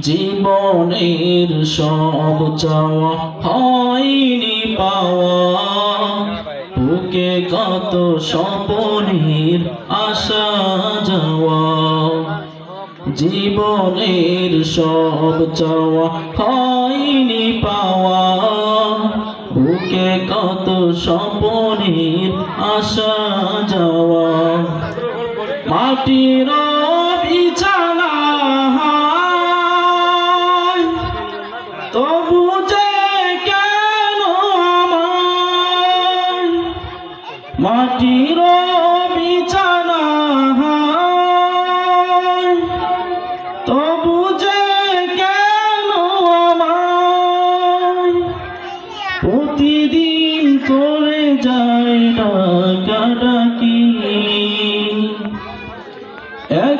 জীবনের সব চাওয়া হয়নি পাওয়া। বুকে কত স্বপনের আশা যাওয়া। জীবনের সব চাওয়া হয়নি পাওয়া। বুকে কত স্বপনের আশা যাওয়া। মাটির বিছানা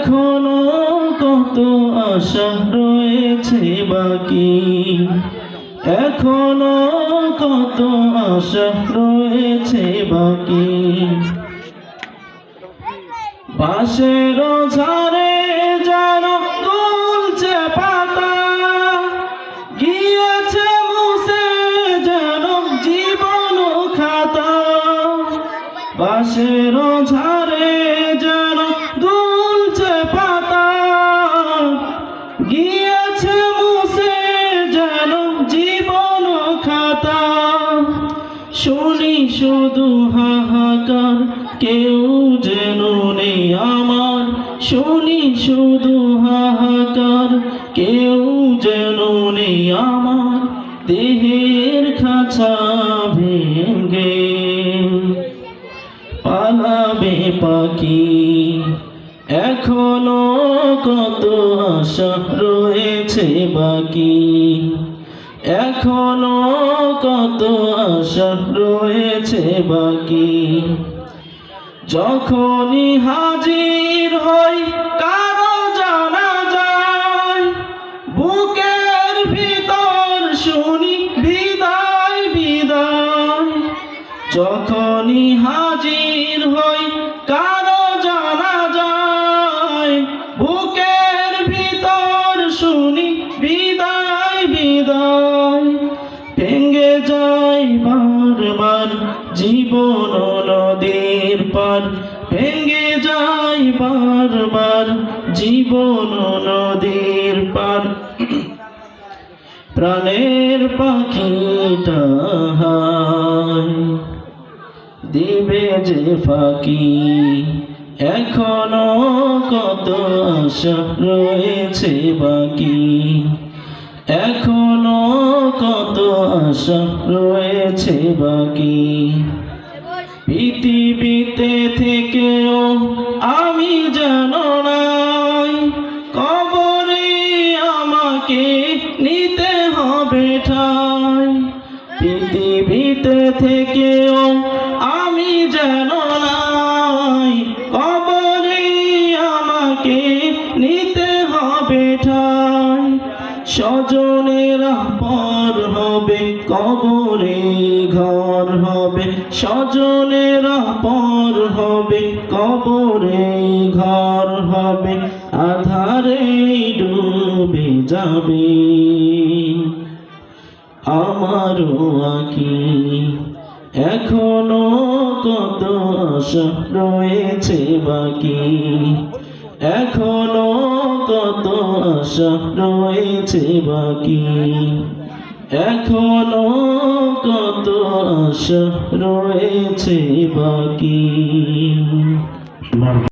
এখনও কত আশা রয়েছে বাকি? এখনও কত আশা রয়েছে বাকি? বাঁশের ঝাড়ে যেন তুলছে পাতা, গিয়েছে মুছে যেন জীবন খাতা। বাঁশের ঝাড়ে যেন শুধু হাহাকার, কেউ যেন নেই আমার। শুনি শুধু হাহাকার, কেউ যেন নেই আমার। দেহের খাঁচা ভেঙ্গে পালাবে পাখি। এখনও কত আশা রয়েছে বাকি। এখনও কত আশা রয়েছে বাকি। যখনই হাজির হই, কারও জানা যায়, বুকের ভিতর শুনি, বিদায় বিদায়। যখনই যায় বারবার, জীবন নদীর পার। ভেঙ্গে যায় বারবার, জীবন নদীর পার। প্রাণের পাখিটা দিবে যে ফাঁকি, এখনও কত আশা রয়েছে বাকি। এখনও কত আশা রয়েছে বাকি। পৃথিবীতে থেকেও আমি জানো নাই, কবরে আমাকে নিতে হবে ঠাই। পৃথিবীতে থেকেও স্বজনেরা পর হবে, কবরে ঘর হবে। স্বজনেরা পর হবে, কবরে ঘর হবে। আধারে ডুবে যাবে। আমারও আঁকি, এখনও কত আশা রয়েছে বাকি। এখনও কত আশা রয়েছে বাকি? এখনও কত আশা রয়েছে বাকি?